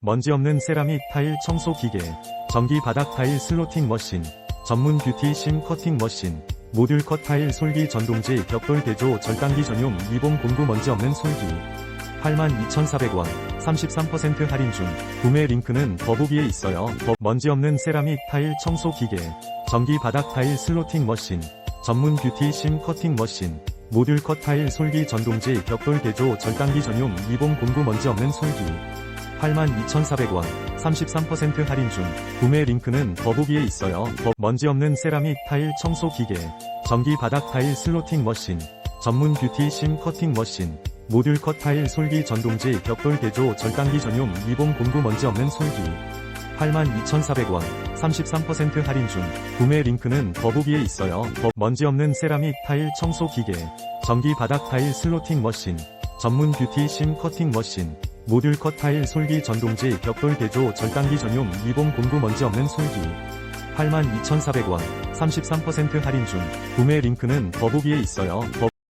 먼지 없는 세라믹 타일 청소 기계, 전기 바닥 타일 슬로팅 머신, 전문 뷰티 심 커팅 머신, 모듈 컷 타일 솔기 전동지 벽돌 대조 절단기 전용 미봉 공구 먼지 없는 솔기. 82,400원, 33% 할인 중, 구매 링크는 더보기에 있어요. 더- 먼지 없는 세라믹 타일 청소 기계, 전기 바닥 타일 슬로팅 머신, 전문 뷰티 심 커팅 머신, 모듈 컷 타일 솔기 전동지 벽돌 대조 절단기 전용 미봉 공구 먼지 없는 솔기. 82,400원, 33% 할인 중, 구매 링크는 더보기에 있어요. 더- 먼지 없는 세라믹 타일 청소 기계, 전기 바닥 타일 슬로팅 머신, 전문 뷰티 심 커팅 머신, 모듈 컷 타일 솔기 전동지 벽돌 대조 절단기 전용 미봉 공구 먼지 없는 솔기. 82,400원, 33% 할인 중, 구매 링크는 더보기에 있어요. 더- 먼지 없는 세라믹 타일 청소 기계, 전기 바닥 타일 슬로팅 머신, 전문 뷰티 심 커팅 머신, 모듈 컷 타일 솔기 전동지 벽돌 대조 절단기 전용 미봉 공구 먼지 없는 솔기. 82,400원, 33% 할인 중, 구매 링크는 더보기에 있어요. 더-